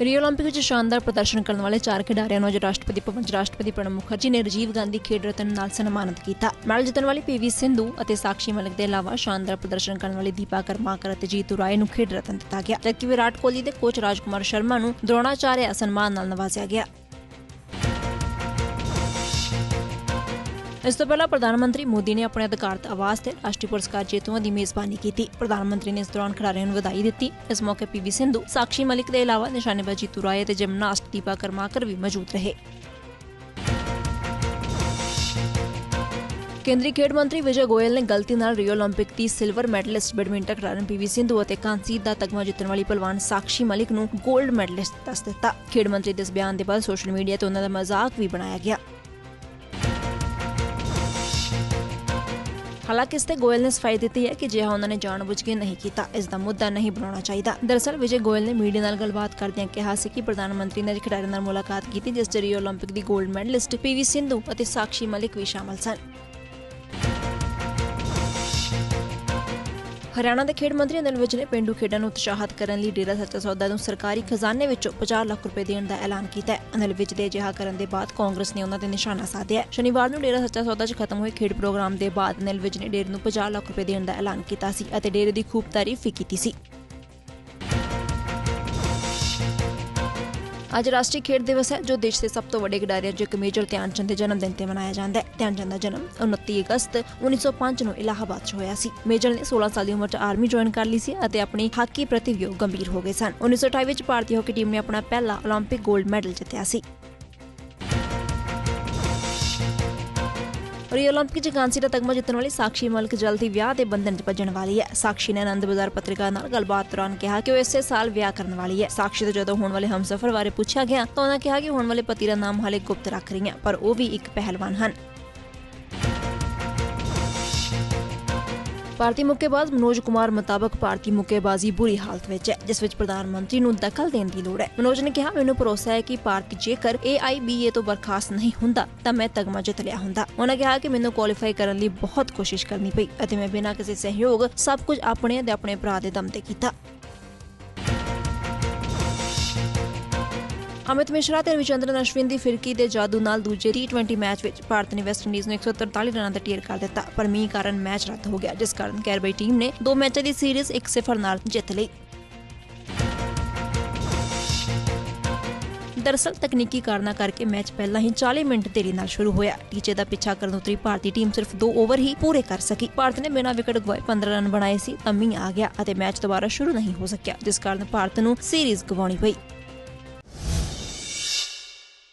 Rio 올림픽 ਵਿੱਚ ਸ਼ਾਨਦਾਰ ਪ੍ਰਦਰਸ਼ਨ ਕਰਨ ਵਾਲੇ ਚਾਰ ਖਿਡਾਰੀਆਂ ਨੂੰ ਅੱਜ ਰਾਸ਼ਟਰਪਤੀ ਭਵਨ 'ਚ ਰਾਸ਼ਟਰਪਤੀ ਪ੍ਰਣਬ ਮੁਖਰਜੀ ਨੇ ਰਾਜੀਵ ਗਾਂਧੀ ਖੇਡ ਰਤਨ ਨਾਲ ਸਨਮਾਨਿਤ ਕੀਤਾ ਮੈਡਲ ਜਿੱਤਣ ਵਾਲੀ ਪੀਵੀ ਸਿੰਧੂ ਅਤੇ ਸਾਕਸ਼ੀ ਮਲਿਕ ਦੇ ਇਲਾਵਾ ਸ਼ਾਨਦਾਰ ਪ੍ਰਦਰਸ਼ਨ ਕਰਨ ਵਾਲੀ ਦੀਪਾ ਕਰਮਾਕਰ ਅਤੇ ਜੀਤੂ ਰਾਏ ਨੂੰ ਖੇਡ ਰਤਨ ਦਿੱਤਾ ਗਿਆ ਜਦਕਿ ਵਿਰਾਟ ਕੋਹਲੀ ਦੇ ਕੋਚ ਰਾਜਕੁਮਾਰ ਸ਼ਰਮਾ ਨੂੰ ਦ੍ਰੋਣਾਚਾਰਿਆ ਸਨਮਾਨ ਨਾਲ ਨਵਾਜ਼ਿਆ ਗਿਆ ਇਸ ਤੋਂ ਪਹਿਲਾਂ ਪ੍ਰਧਾਨ ਮੰਤਰੀ ਮੋਦੀ ਨੇ ਆਪਣੇ ਅਧਿਕਾਰਤ ਆਵਾਜ਼ ਤੇ ਰਾਸ਼ਟਰੀ ਪੁਰਸਕਾਰ ਜੇਤੂਆਂ ਦੀ ਮੇਜ਼ਬਾਨੀ ਕੀਤੀ। ਪ੍ਰਧਾਨ ਮੰਤਰੀ ਨੇ ਇਸ ਦੌਰਾਨ ਖਿਡਾਰੀਆਂ ਨੂੰ ਵਧਾਈ ਦਿੱਤੀ। ਇਸ ਮੌਕੇ ਪੀਵੀ ਸਿੰਧੂ, ਸਾਕਸ਼ੀ ਮਲਿਕ ਦੇ ਇਲਾਵਾ ਨਿਸ਼ਾਨੇਬਾਜ਼ੀ ਤੁਰਾਏ ਤੇ ਜਿਮਨਾਸਟ ਦੀਪਾ ਕਰਮਾਕਰ ਵੀ ਮੌਜੂਦ ਰਹੇ। ਕੇਂਦਰੀ ਖੇਡ ਮੰਤਰੀ ਵਿਜੇ ਗੋਇਲ ਨੇ ਗਲਤੀ ਨਾਲ ਰੀਓ 올림픽 ਦੀ ਸਿਲਵਰ ਮੈਡਲਿਸਟ ਬੈਡਮਿੰਟਨ ਖਿਡਾਰਨ ਪੀਵੀ ਸਿੰਧੂ ਅਤੇ ਕਾਂਸੀ ਦਾ ਤਗਮਾ ਜਿੱਤਣ ਵਾਲੀ ਪਹਿਲਵਾਨ ਸਾਕਸ਼ੀ ਮਲਿਕ ਨੂੰ 골ਡ ਮੈਡਲਿਸਟ ਦੱਸ ਦਿੱਤਾ। ਖੇਡ ਮੰਤਰੀ ਦੇ ਇਸ ਬਿਆਨ ਦੇ ਬਾਅਦ ਸੋਸ਼ਲ ਮੀਡੀਆ ਤੇ ਉਹਨਾਂ ਦਾ ਮਜ਼ਾਕ ਵੀ ਬਣਾਇਆ ਗਿਆ। ਹਾਲਾਂਕਿ ਇਸ ਤੇ ਗੋਇਲ ਨੇ ਸਫ਼ਾਈ ਦਿੱਤੀ ਹੈ ਕਿ ਜਿਹਾ ਉਹਨਾਂ ਨੇ ਜਾਣ ਜਾਣਬੁੱਝ ਕੇ ਨਹੀਂ ਕੀਤਾ। ਇਸ ਦਾ ਮੁੱਦਾ ਨਹੀਂ ਬਣਾਉਣਾ ਚਾਹੀਦਾ। ਦਰਸਲ ਵਿਜੇ ਗੋਇਲ ਨੇ ਮੀਡੀਆ ਨਾਲ ਗੱਲਬਾਤ ਕਰਦਿਆਂ ਕਿਹਾ ਸੀ ਕਿ ਪ੍ਰਧਾਨ ਮੰਤਰੀ ਨੇ ਖਿਡਾਰੀਆਂ ਨਾਲ ਮੁਲਾਕਾਤ ਕੀਤੀ, ਜਿਸ ਜ਼ਰੀਏ ਰੀਓ 올림픽 ਦੀ 골ਡ ਮੈਡਲਿਸਟ ਪੀਵੀ ਸਿੰਧੂ ਅਤੇ ਸਾਕਸ਼ੀ ਮਲਿਕ ਵੀ ਸ਼ਾਮਲ ਸਨ। ਹਰਿਆਣਾ ਦੇ ਖੇਡ ਮੰਤਰੀ ਅਨਿਲ ਵਿਜ ਨੇ ਪਿੰਡੂ ਖੇਡਾਂ ਨੂੰ ਉਤਸ਼ਾਹਿਤ ਕਰਨ ਲਈ ਡੇਰਾ ਸੱਚਾ ਸੌਦਾ ਨੂੰ ਸਰਕਾਰੀ ਖਜ਼ਾਨੇ ਵਿੱਚੋਂ 50 ਲੱਖ ਰੁਪਏ ਦੇਣ ਦਾ ਐਲਾਨ ਕੀਤਾ ਹੈ। ਅਨਿਲ ਵਿਜ ਦੇ ਅਜਿਹਾ ਕਰਨ ਦੇ ਬਾਅਦ ਕਾਂਗਰਸ ਨੇ ਉਹਨਾਂ ਤੇ ਨਿਸ਼ਾਨਾ ਸਾਧਿਆ ਸ਼ਨੀਵਾਰ ਨੂੰ ਡੇਰਾ ਸੱਚਾ ਸੌਦਾ 'ਚ ਖਤਮ ਹੋਏ ਖੇਡ ਪ੍ਰੋਗਰਾਮ ਦੇ ਬਾਅਦ ਅਨਿਲ ਵਿਜ ਨੇ ਡੇਰੇ ਨੂੰ 50 ਲੱਖ ਰੁਪਏ ਦੇਣ ਦਾ ਐਲਾਨ ਕੀਤਾ ਸੀ ਅਤੇ ਡੇਰੇ ਦੀ ਖੂਬ ਤਾਰੀਫ ਵੀ ਕੀਤੀ ਸੀ। ਅੱਜ ਰਾਸ਼ਟਰੀ ਖੇਡ ਦਿਵਸ ਹੈ, ਜੋ ਦੇਸ਼ ਦੇ ਸਭ ਤੋਂ ਵੱਡੇ ਖਿਡਾਰੀਆਂ ਜੋ ਮੇਜਰ ਧਿਆਨ ਚੰਦ ਦੇ ਜਨਮ ਦਿਨ ਤੇ ਮਨਾਇਆ ਜਾਂਦਾ ਹੈ। ਧਿਆਨ ਚੰਦ ਦਾ ਜਨਮ 29 ਅਗਸਤ 1905 ਨੂੰ ਇਲਾਹਾਬਾਦ 'ਚ ਹੋਇਆ ਸੀ। ਮੇਜਰ ਨੇ 16 ਸਾਲ ਦੀ ਉਮਰ 'ਚ ਆਰਮੀ ਜੁਆਇਨ ਕਰ ਲਈ ਸੀ ਅਤੇ ਆਪਣੀ ਹਾਕੀ ਪ੍ਰਤੀ ਵੀ ਗੰਭੀਰ ਹੋ ਗਏ ਸਨ। 1928 ਵਿੱਚ ਭਾਰਤੀ ਹਾਕੀ ਟੀਮ ਨੇ ਆਪਣਾ ਪਹਿਲਾ 올림픽 골ਡ ਮੈਡਲ ਜਿੱਤਿਆ ਸੀ। ਰੀਓ 올림픽 'ਚ ਕਾਂਸੀ ਦਾ ਤਗਮਾ ਜਿੱਤਣ ਵਾਲੀ ਸਾਕਸ਼ੀ ਮਲਿਕ ਜਲਦੀ ਵਿਆਹ ਦੇ ਬੰਧਨ 'ਚ ਭੱਜਣ ਵਾਲੀ ਹੈ ਸਾਕਸ਼ੀ ਨੇ ਆਨੰਦ ਬਾਜ਼ਾਰ ਪੱਤਰਿਕਾ ਨਾਲ ਗੱਲਬਾਤ ਦੌਰਾਨ ਕਿਹਾ ਕਿ ਉਹ ਇਸੇ ਸਾਲ ਵਿਆਹ ਕਰਨ ਵਾਲੀ ਹੈ ਸਾਕਸ਼ੀ ਤੋਂ ਜਦੋਂ ਹੋਣ ਵਾਲੇ ਹਮਸਫਰ ਬਾਰੇ ਪੁੱਛਿਆ ਗਿਆ ਤਾਂ ਉਹਨਾਂ ਕਿਹਾ ਕਿ ਹੋਣ ਵਾਲੇ ਪਤੀ ਦਾ ਨਾਮ ਹਾਲੇ ਗੁਪਤ ਰੱਖ ਰਹੀ ਹੈ ਪਰ ਉਹ ਵੀ ਇੱਕ ਪਹਿਲਵਾਨ ਹਨ ਭਾਰਤੀ ਮੁੱਕੇਬਾਜ਼ ਮਨੋਜ ਕੁਮਾਰ ਮੁਤਾਬਕ ਭਾਰਤੀ ਮੁੱਕੇਬਾਜ਼ੀ ਬੁਰੀ ਹਾਲਤ ਵਿੱਚ ਹੈ, ਜਿਸ ਵਿੱਚ ਪ੍ਰਧਾਨ ਮੰਤਰੀ ਨੂੰ ਦਖਲ ਦੇਣ ਦੀ ਲੋੜ ਹੈ। ਮਨੋਜ ਨੇ ਕਿਹਾ, ਮੈਨੂੰ ਭਰੋਸਾ ਹੈ ਕਿ ਭਾਰਤ ਜੇਕਰ AIBA ਤੋਂ ਬਰਖਾਸਤ ਨਹੀਂ ਹੁੰਦਾ, ਤਾਂ ਮੈਂ ਤਗਮਾ ਜਿੱਤ ਲਿਆ ਹੁੰਦਾ। ਉਹਨਾਂ ਕਿਹਾ ਕਿ ਮੈਨੂੰ ਕੁਆਲੀਫਾਈ ਕਰਨ ਲਈ ਬਹੁਤ ਕੋਸ਼ਿਸ਼ ਕਰਨੀ ਪਈ ਅਤੇ ਮੈਂ ਬਿਨਾਂ ਕਿਸੇ ਸਹਿਯੋਗ ਸਭ ਕੁਝ ਆਪਣੇ ਅਤੇ ਆਪਣੇ ਭਰਾ ਦੇ ਦਮ ਤੇ ਕੀਤਾ। ਅਮਿਤ ਮਿਸ਼ਰਾ ਤੇ ਰਵਿਚੰਦਰਨ ਅਸ਼ਵਿਨ ਦੀ ਫਿਰਕੀ ਦੇ ਜਾਦੂ ਨਾਲ ਦੂਜੇ T20 ਮੈਚ ਵਿੱਚ ਭਾਰਤ ਨੇ ਵੈਸਟ ਇੰਡੀਜ਼ ਨੂੰ 143 ਰਨਾਂ ਦਾ ਟੀਅਰ ਕਰ ਦਿੱਤਾ, ਪਰ ਮੀਂਹ ਕਾਰਨ ਮੈਚ ਰੱਦ ਹੋ ਗਿਆ, ਜਿਸ ਕਾਰਨ ਕੈਰਬਈ ਟੀਮ ਨੇ ਦੋ ਮੈਚਾਂ ਦੀ ਸੀਰੀਜ਼ 1-0 ਨਾਲ ਜਿੱਤ ਲਈ। ਦਰਅਸਲ ਤਕਨੀਕੀ ਕਾਰਨਾਂ ਕਰਕੇ ਮੈਚ ਪਹਿਲਾਂ ਹੀ 40 ਮਿੰਟ ਦੇਰੀ ਨਾਲ ਸ਼ੁਰੂ ਹੋਇਆ। ਟੀਚੇ ਦਾ ਪਿੱਛਾ ਕਰਨ ਉਤਰੀ ਭਾਰਤੀ ਟੀਮ ਸਿਰਫ 2 ਓਵਰ ਹੀ ਪੂਰੇ ਕਰ ਸਕੀ। ਭਾਰਤ ਨੇ ਬਿਨਾਂ ਵਿਕਟ ਗਵਾਏ 15 ਰਨ ਬਣਾਏ ਸੀ, ਤਾਂ ਮੀਂਹ ਆ ਗਿਆ ਅਤੇ ਮੈਚ ਦੁਬਾਰਾ ਸ਼ੁਰੂ ਨਹੀਂ ਹੋ ਸਕਿਆ, ਜਿਸ ਕਾਰਨ ਭਾਰਤ ਨੂੰ ਸੀਰੀਜ਼ ਗਵਾਉਣੀ ਪਈ।